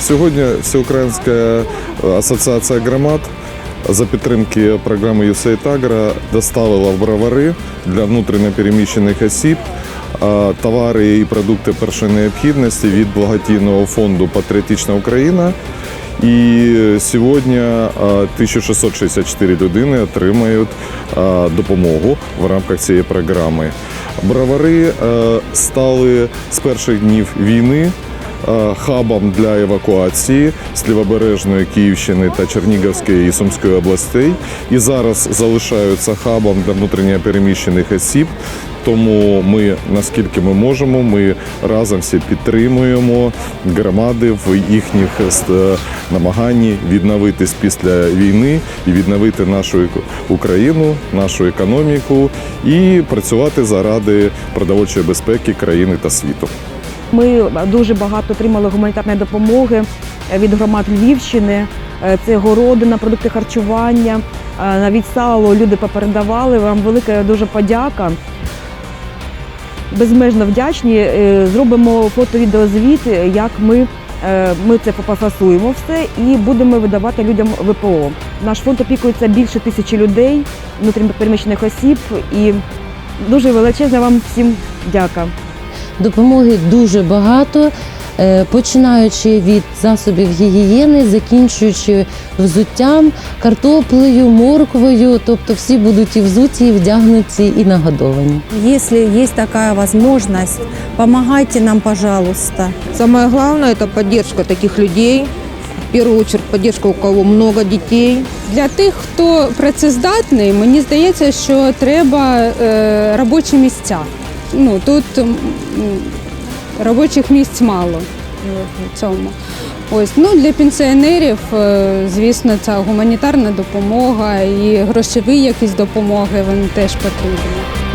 Сьогодні Всеукраїнська асоціація громад за підтримки програми USAID Agro доставила в бровари для внутрішньопереміщених осіб товари і продукти першої необхідності від благодійного фонду Патріотична Україна. І сьогодні а, 1664 людини отримають допомогу в рамках цієї програми. Бровари е, стали з перших днів війни е, хабом для евакуації з лівобережної Київщини та Чернігівської і Сумської областей. І зараз залишаються хабом для внутрішньопереміщених осіб. Тому ми, наскільки ми можемо, ми разом всі підтримуємо громади в їхніх е, намаганні відновитись після війни і відновити нашу Україну, нашу економіку і працювати заради продовольчої безпеки країни та світу. Ми дуже багато отримали гуманітарної допомоги е, від громад Львівщини. Е, Це городина, продукти харчування, е, навіть сало люди попередавали. Вам велика дуже подяка. Безмежно вдячні. Зробимо фото-відеозвіт, як ми, ми це пофасуємо все і будемо видавати людям ВПО. Наш фонд опікується більше тисячі людей, внутрішньопереміщених осіб. І дуже величезна вам всім дяка. Допомоги дуже багато, е, починаючи від засобів гігієни, закінчуючи взуттям, картоплею, морквою. Тобто всі будуть і взуті, і вдягнуті, і нагодовані. Если есть такая возможность, помогайте нам, пожалуйста. Самое главное – это поддержка таких людей. В первую очередь поддержка, у кого много детей. Для тих, хто працездатний, мені здається, що треба е, робочі місця. Ну тут робочих місць мало в цьому. Ось ну для пенсіонерів, е, звісно, це гуманітарна допомога і грошові якісь допомоги вони теж потрібні.